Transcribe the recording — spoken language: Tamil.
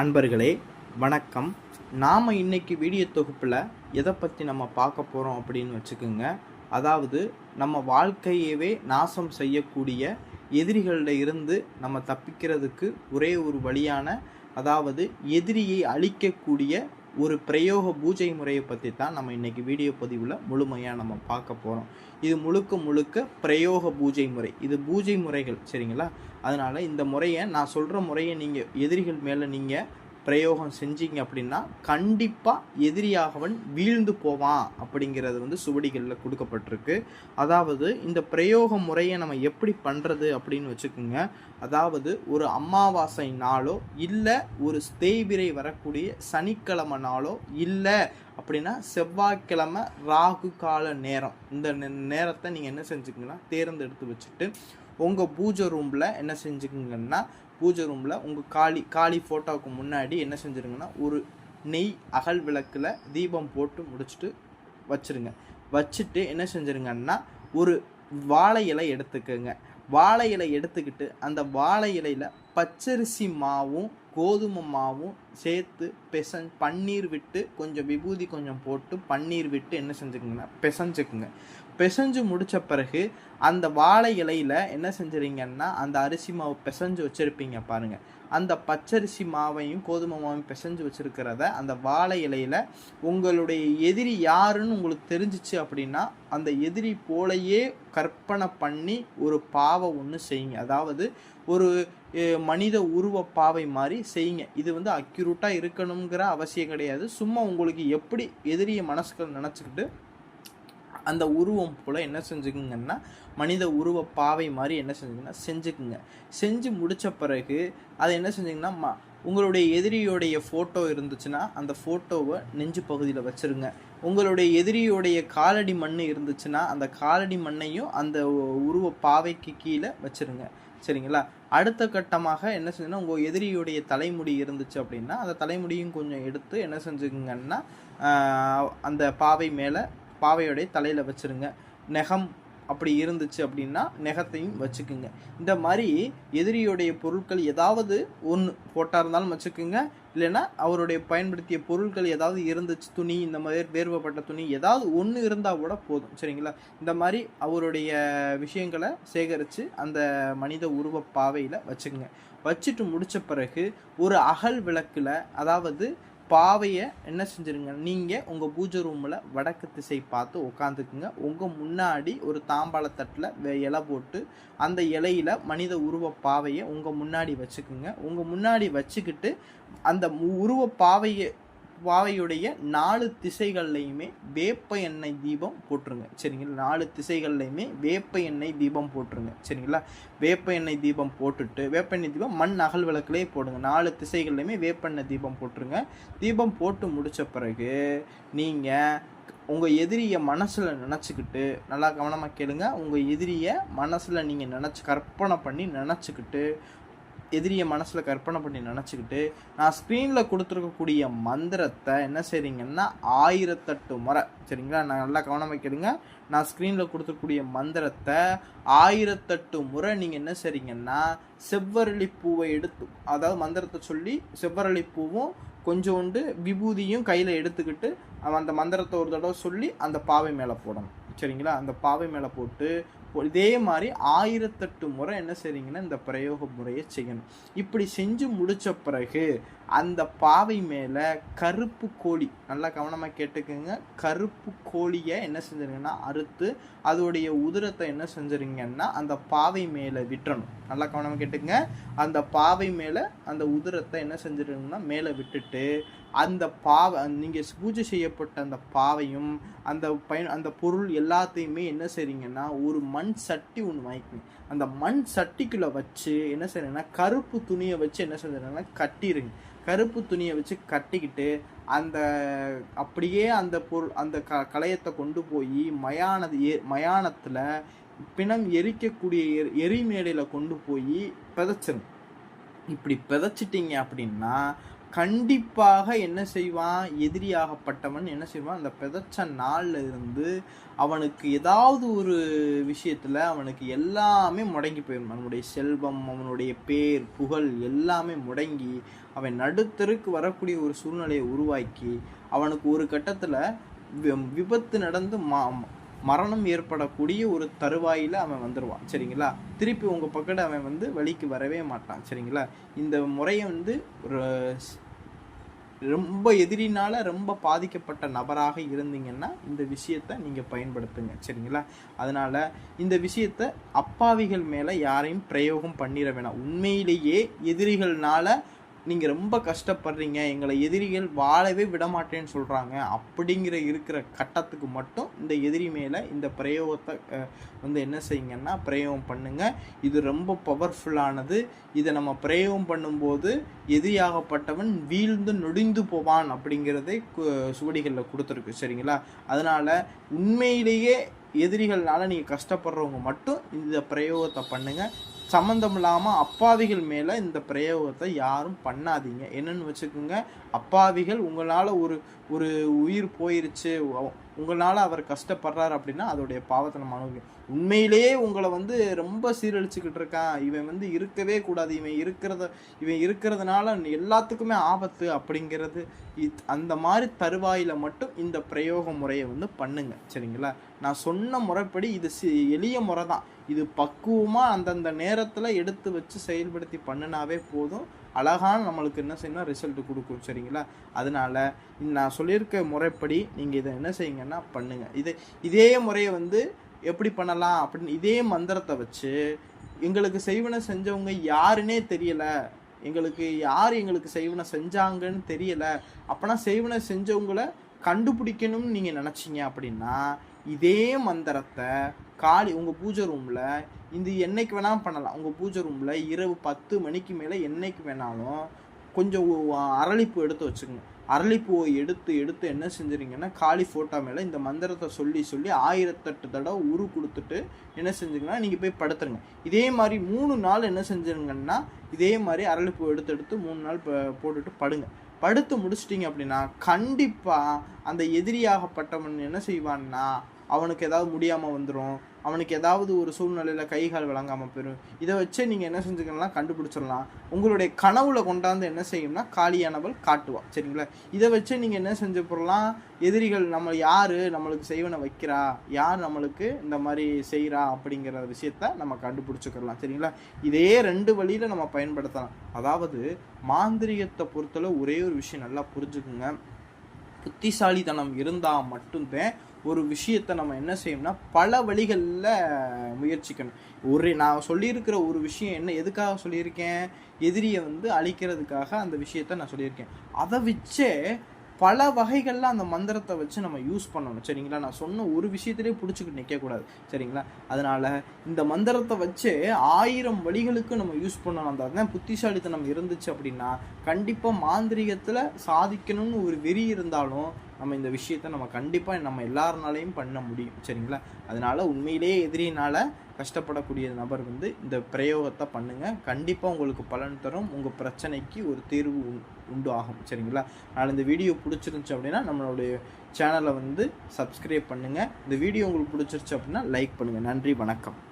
அன்பர்களே வணக்கம். நாம் இன்னைக்கு வீடியோ தொகுப்பில் எதை பற்றி நம்ம பார்க்க போகிறோம் அப்படின்னு வச்சுக்கோங்க. அதாவது நம்ம வாழ்க்கையவே நாசம் செய்யக்கூடிய எதிரிகளில் இருந்து நம்ம தப்பிக்கிறதுக்கு ஒரே ஒரு வழியான அதாவது எதிரியை அழிக்கக்கூடிய ஒரு பிரயோக பூஜை முறையை பற்றி தான் நம்ம இன்னைக்கு வீடியோ பதிவில் முழுமையாக நம்ம பார்க்க போகிறோம் இது முழுக்க முழுக்க பிரயோக பூஜை முறை. இது பூஜை முறைகள் சரிங்களா? அதனால் இந்த முறையை நான் சொல்கிற முறையை நீங்கள் எதிரிகள் மேலே நீங்கள் பிரயோகம் செஞ்சீங்க அப்படின்னா கண்டிப்பாக எதிரியாகவன் வீழ்ந்து போவான் அப்படிங்கிறது வந்து சுவடிகளில் கொடுக்கப்பட்டிருக்கு. அதாவது இந்த பிரயோக முறையை நம்ம எப்படி பண்ணுறது அப்படின்னு வச்சுக்கோங்க. அதாவது ஒரு அமாவாசை நாளோ இல்லை ஒரு தேய்பிரை வரக்கூடிய சனிக்கிழமை நாளோ இல்லை அப்படின்னா செவ்வாய்க்கிழமை ராகு கால நேரம். இந்த நே- நேரத்தை நீங்கள் என்ன செஞ்சுக்கங்கன்னா தேர்ந்தெடுத்து வச்சுட்டு உங்கள் பூஜை ரூமில் என்ன செஞ்சுக்குங்கன்னா பூஜை ரூமில் உங்கள் காளி காளி ஃபோட்டோவுக்கு முன்னாடி என்ன செஞ்சுருங்கன்னா ஒரு நெய் அகல் விளக்கில் தீபம் போட்டு முடிச்சுட்டு வச்சிருங்க. வச்சுட்டு என்ன செஞ்சுருங்கன்னா ஒரு வாழை இலை எடுத்துக்கோங்க. வாழை இலை எடுத்துக்கிட்டு அந்த வாழை இலையில பச்சரிசி மாவும் கோதுமை மாவும் சேர்த்து பெசன் பன்னீர் விட்டு கொஞ்சம் விபூதி கொஞ்சம் போட்டு பன்னீர் விட்டு என்ன செஞ்சுக்குங்கன்னா பெசஞ்சுக்குங்க. பெசஞ்சு முடிச்ச பிறகு அந்த வாழை இலையில் என்ன செஞ்சுறீங்கன்னா அந்த அரிசி மாவு பிசைஞ்சு வச்சுருப்பீங்க பாருங்கள் அந்த பச்சரிசி மாவையும் கோதுமை மாவையும் பிசைஞ்சு வச்சுருக்கிறத அந்த வாழை இலையில் உங்களுடைய எதிரி யாருன்னு உங்களுக்கு தெரிஞ்சிச்சு அப்படின்னா அந்த எதிரி போலையே கற்பனை பண்ணி ஒரு பாவை ஒன்று செய்யுங்க. அதாவது ஒரு மனித உருவ பாவை மாதிரி செய்யுங்க. இது வந்து அக்யூரேட்டாக இருக்கணுங்கிற அவசியம் கிடையாது. சும்மா உங்களுக்கு எப்படி எதிரிய மனசுகள் நினச்சிக்கிட்டு அந்த உருவம் போல் என்ன செஞ்சுக்குங்கன்னா மனித உருவ பாவை மாதிரி என்ன செஞ்சுங்கன்னா செஞ்சுக்குங்க. செஞ்சு முடித்த பிறகு அதை என்ன செஞ்சிங்கன்னா ம உங்களுடைய எதிரியோடைய ஃபோட்டோ இருந்துச்சுன்னா அந்த ஃபோட்டோவை நெஞ்சு பகுதியில் வச்சிருங்க. உங்களுடைய எதிரியுடைய காலடி மண் இருந்துச்சுன்னா அந்த காலடி மண்ணையும் அந்த உருவ பாவைக்கு கீழே வச்சுருங்க. சரிங்களா? அடுத்த கட்டமாக என்ன செஞ்சுன்னா உங்கள் எதிரியுடைய தலைமுடி இருந்துச்சு அப்படின்னா அந்த தலைமுடியும் கொஞ்சம் எடுத்து என்ன செஞ்சுக்குங்கன்னா அந்த பாவை மேலே பாவையோடைய தலையில் வச்சுருங்க. நெகம் அப்படி இருந்துச்சு அப்படின்னா நெகத்தையும் வச்சுக்குங்க. இந்த மாதிரி எதிரியுடைய பொருட்கள் ஏதாவது ஒன்று போட்டா இருந்தாலும் வச்சுக்குங்க. இல்லைன்னா அவருடைய பயன்படுத்திய பொருட்கள் ஏதாவது இருந்துச்சு துணி இந்த மாதிரி வேர்வப்பட்ட துணி ஏதாவது ஒன்று இருந்தால் கூட போதும் சரிங்களா? இந்த மாதிரி அவருடைய விஷயங்களை சேகரித்து அந்த மனித உருவ பாவையில் வச்சுக்குங்க. வச்சுட்டு முடித்த பிறகு ஒரு அகல் விளக்கில் அதாவது பாவையை என்ன செஞ்சிருங்க? நீங்கள் உங்கள் பூஜை ரூமில் வடக்கு திசை பார்த்து உட்காந்துக்குங்க உங்கள் முன்னாடி ஒரு தாம்பாளத்தட்டில் வே இலை போட்டு அந்த இலையில மனித உருவ பாவையை உங்கள் முன்னாடி வச்சுக்குங்க. உங்கள் முன்னாடி வச்சுக்கிட்டு அந்த உருவ பாவையை பாவையுடைய நாலு திசைகள்லையுமே வேப்ப எண்ணெய் தீபம் போட்டுருங்க. சரிங்களா? நாலு திசைகள்லையுமே வேப்ப எண்ணெய் தீபம் போட்டுருங்க. சரிங்களா? வேப்ப எண்ணெய் தீபம் போட்டுட்டு வேப்ப எண்ணெய் தீபம் மண் அகல் விளக்குலேயே போடுங்க. நாலு திசைகள்லையுமே வேப்ப எண்ணெய் தீபம் போட்டுருங்க. தீபம் போட்டு முடித்த பிறகு நீங்கள் உங்கள் எதிரியை மனசில் நினச்சிக்கிட்டு நல்லா கவனமாக கேளுங்க. உங்கள் எதிரியை மனசில் நீங்கள் நினச்சி கற்பனை பண்ணி நினச்சிக்கிட்டு எதிரியை மனசில் கற்பனை பண்ணி நினச்சிக்கிட்டு நான் ஸ்க்ரீனில் கொடுத்துருக்கக்கூடிய மந்திரத்தை என்ன செய்றீங்கன்னா ஆயிரத்தெட்டு முறை. சரிங்களா? நான் நல்லா கவனம் வைக்கிறீங்க நான் ஸ்க்ரீனில் கொடுத்துருக்கக்கூடிய மந்திரத்தை ஆயிரத்தெட்டு முறை நீங்கள் என்ன செய்றீங்கன்னா செவ்வரளி பூவை எடுத்து அதாவது மந்திரத்தை சொல்லி செவ்வரளி பூவும் கொஞ்சோண்டு விபூதியும் கையில் எடுத்துக்கிட்டு அந்த மந்திரத்தை ஒரு தடவை சொல்லி அந்த பாவை மேலே போடணும். சரிங்களா? அந்த பாவை மேலே போட்டு இதே மாதிரி ஆயிரத்தெட்டு முறை என்ன செய்றீங்கன்னா இந்த பிரயோக முறையை செய்யணும். இப்படி செஞ்சு முடிச்ச பிறகு அந்த பாவை மேலே கருப்பு கோழி நல்லா கவனமாக கேட்டுக்கோங்க. கருப்பு கோழியை என்ன செஞ்சிருங்கன்னா அறுத்து அதோடைய உதிரத்தை என்ன செஞ்சிருங்கன்னா அந்த பாவை மேலே விட்டுறணும் நல்லா கவனமாக கேட்டுக்கங்க. அந்த பாவை மேலே அந்த உதிரத்தை என்ன செஞ்சிருங்கன்னா மேலே விட்டுட்டு அந்த பாவை நீங்கள் பூஜை செய்யப்பட்ட அந்த பாவையும் அந்த பயன் அந்த பொருள் எல்லாத்தையுமே என்ன செய்றீங்கன்னா ஒரு மண் சட்டி ஒன்று வாங்கிக்கணும். அந்த மண் சட்டிக்குள்ளே வச்சு என்ன செய்றீங்கன்னா கருப்பு துணியை வச்சு என்ன செஞ்சுருங்கன்னா கட்டிடுங்க கருப்பு துணியை வச்சு கட்டிக்கிட்டு அந்த அப்படியே அந்த பொருள் அந்த க களையத்தை கொண்டு போய் மயானது எ மயானத்தில் பிணம் எரிக்கக்கூடிய எரி எரிமேடையில் கொண்டு போய் பிதைச்சிருங்க. இப்படி பிதைச்சிட்டிங்க அப்படின்னா கண்டிப்பாக என்ன செய்வான்? எதிரியாகப்பட்டவன் என்ன செய்வான்? அந்த பிதச்ச நாளில் இருந்து அவனுக்கு ஏதாவது ஒரு விஷயத்தில் அவனுக்கு எல்லாமே முடங்கி போயிடும் அவனுடைய செல்வம் அவனுடைய பேர் புகழ் எல்லாமே முடங்கி அவன் நடுத்தருக்கு வரக்கூடிய ஒரு சூழ்நிலையை உருவாக்கி அவனுக்கு ஒரு கட்டத்தில் வி- விபத்து நடந்து மா மரணம் ஏற்படக்கூடிய ஒரு தருவாயில் அவன் வந்துடுவான் சரிங்களா? திருப்பி உங்கள் பக்கத்துல அவன் வந்து வழிக்கு வரவே மாட்டான் சரிங்களா? இந்த முறையை வந்து ஒரு ரொம்ப எதிரினால் ரொம்ப பாதிக்கப்பட்ட நபராக இருந்தீங்கன்னா இந்த விஷயத்தை நீங்கள் பயன்படுத்துங்க சரிங்களா? அதனால் இந்த விஷயத்தை அப்பாவிகள் மேலே யாரையும் பிரயோகம் பண்ணிட வேணாம். உண்மையிலேயே எதிரிகள்னால நீங்கள் ரொம்ப கஷ்டப்படுறீங்க எங்களை எதிரிகள் வாழவே விட மாட்டேன்னு அப்படிங்கிற இருக்கிற கட்டத்துக்கு மட்டும் இந்த எதிரி மேலே இந்த பிரயோகத்தை வந்து என்ன செய்யுங்கன்னா பிரயோகம் பண்ணுங்கள் இது ரொம்ப பவர்ஃபுல்லானது இதை நம்ம பிரயோகம் பண்ணும்போது எதிரியாகப்பட்டவன் வீழ்ந்து நொடிந்து போவான் அப்படிங்கிறதே கு- சுவடிகளில் கொடுத்துருக்கு. சரிங்களா? அதனால் உண்மையிலேயே எதிரிகள்னால நீங்கள் கஷ்டப்படுறவங்க மட்டும் இந்த பிரயோகத்தை பண்ணுங்கள் சம்மந்தம் இல்லாமல் அப்பாவிகள் மேலே இந்த பிரயோகத்தை யாரும் பண்ணாதீங்க. என்னன்னு வச்சுக்கோங்க அப்பாவிகள் உங்களால் ஒரு ஒரு உயிர் போயிருச்சு உங்களால் அவர் கஷ்டப்படுறாரு அப்படின்னா அதோடைய பாவத்தை நம்ம அனுபவிக்கணும். உண்மையிலேயே உங்களை வந்து ரொம்ப சீரழிச்சுக்கிட்டு இருக்கான். இவன் வந்து இருக்கவே கூடாது. இவன் இருக்கிறத இவன் இருக்கிறதுனால எல்லாத்துக்குமே ஆபத்து அப்படிங்கிறது இத்- அந்த மாதிரி தருவாயில் மட்டும் இந்த பிரயோக முறையை வந்து பண்ணுங்க. சரிங்களா? நான் சொன்ன முறைப்படி இது சி- எளிய முறை தான் இது பக்குவமாக அந்தந்த நேரத்தில் எடுத்து வச்சு செயல்படுத்தி பண்ணினாவே போதும். அழகான நம்மளுக்கு என்ன செய்யணும் ரிசல்ட் கொடுக்கும் சரிங்களா? அதனால நான் சொல்லியிருக்க முறைப்படி நீங்கள் இதை என்ன செய்யுங்கன்னா பண்ணுங்கள் இது இதே முறையை வந்து எப்படி பண்ணலாம் அப்படின்னு இதே மந்திரத்தை வச்சு எங்களுக்கு செய்வனை செஞ்சவங்க யாருன்னே தெரியலை. எங்களுக்கு யார் எங்களுக்கு செய்வனை செஞ்சாங்கன்னு தெரியலை. அப்போனா செய்வனை செஞ்சவங்கள கண்டுபிடிக்கணும்னு நீங்கள் நினச்சிங்க அப்படின்னா இதே மந்திரத்தை காலி உங்கள் பூஜை ரூமில் இந்த என்னைக்கு வேணாலும் பண்ணலாம். உங்கள் பூஜை ரூமில் இரவு பத்து மணிக்கு மேலே என்னைக்கு வேணாலும் கொஞ்சம் அரளிப்பூ எடுத்து வச்சுக்கோங்க அரளிப்பூவை எடுத்து எடுத்து என்ன செஞ்சுறீங்கன்னா காளி ஃபோட்டோ மேலே இந்த மந்திரத்தை சொல்லி சொல்லி ஆயிரத்தெட்டு தடவை உரு கொடுத்துட்டு என்ன செஞ்சுங்கன்னா நீங்கள் போய் படுத்துருங்க. இதே மாதிரி மூணு நாள் என்ன செஞ்சுருங்கன்னா இதே மாதிரி அரளிப்பூ எடுத்து எடுத்து மூணு நாள் ப- போட்டுட்டு படுங்க. படுத்து முடிச்சிட்டிங்க அப்படின்னா கண்டிப்பாக அந்த எதிரியாகப்பட்டவன் என்ன செய்வான்னா அவனுக்கு ஏதாவது முடியாமல் வந்துடும் அவனுக்கு ஏதாவது ஒரு சூழ்நிலையில் கை கால் விளங்காமல் போயிடும் இதை வச்சே நீங்கள் என்ன செஞ்சுக்கலாம் கண்டுபிடிச்சிடலாம். உங்களுடைய கனவுல கொண்டாந்து என்ன செய்யும்னா காலியானவள் காட்டுவா. சரிங்களா? இதை வச்சு நீங்கள் என்ன செஞ்சு போடலாம் எதிரிகள் நம்ம யார் நம்மளுக்கு செய்வனை வைக்கிறா யார் நம்மளுக்கு இந்த மாதிரி செய்கிறா அப்படிங்கிற விஷயத்த நம்ம கண்டுபிடிச்சிக்கிறலாம். சரிங்களா? இதே ரெண்டு வழியில் நம்ம பயன்படுத்தலாம். அதாவது மாந்திரிகத்தை பொறுத்தளவு ஒரே ஒரு விஷயம் நல்லா புரிஞ்சுக்குங்க. புத்திசாலித்தனம் இருந்தால் மட்டும்தான் ஒரு விஷயத்தை நம்ம என்ன செய்யணும்னா பல வழிகளில் முயற்சிக்கணும். ஒரு நான் சொல்லியிருக்கிற ஒரு விஷயம் என்ன எதுக்காக சொல்லியிருக்கேன் எதிரியை வந்து அழிக்கிறதுக்காக அந்த விஷயத்த நான் சொல்லியிருக்கேன். அதை வச்சே பல வகைகளில் அந்த மந்திரத்தை வச்சு நம்ம யூஸ் பண்ணணும். சரிங்களா? நான் சொன்ன ஒரு விஷயத்திலே பிடிச்சிக்கிட்டு நிற்கக்கூடாது சரிங்களா? அதனால் இந்த மந்திரத்தை வச்சு ஆயிரம் வழிகளுக்கு நம்ம யூஸ் பண்ணணும். அந்த தான் புத்திசாலித்தனம் இருந்துச்சு அப்படின்னா கண்டிப்பாக மாந்திரிகத்தில் சாதிக்கணும்னு ஒரு வெறி இருந்தாலும் நம்ம இந்த விஷயத்த நம்ம கண்டிப்பாக நம்ம எல்லாருனாலையும் பண்ண முடியும் சரிங்களா? அதனால் உண்மையிலேயே எதிரினால் கஷ்டப்படக்கூடிய நபர் வந்து இந்த பிரயோகத்தை பண்ணுங்கள் கண்டிப்பாக உங்களுக்கு பலன் தரும். உங்கள் பிரச்சனைக்கு ஒரு தீர்வு உண்- உண்டு ஆகும் சரிங்களா? அதனால் இந்த வீடியோ பிடிச்சிருந்துச்சு அப்படின்னா நம்மளுடைய சேனலை வந்து சப்ஸ்கிரைப் பண்ணுங்கள் இந்த வீடியோ உங்களுக்கு பிடிச்சிருச்சு அப்படின்னா லைக் பண்ணுங்கள் நன்றி வணக்கம்.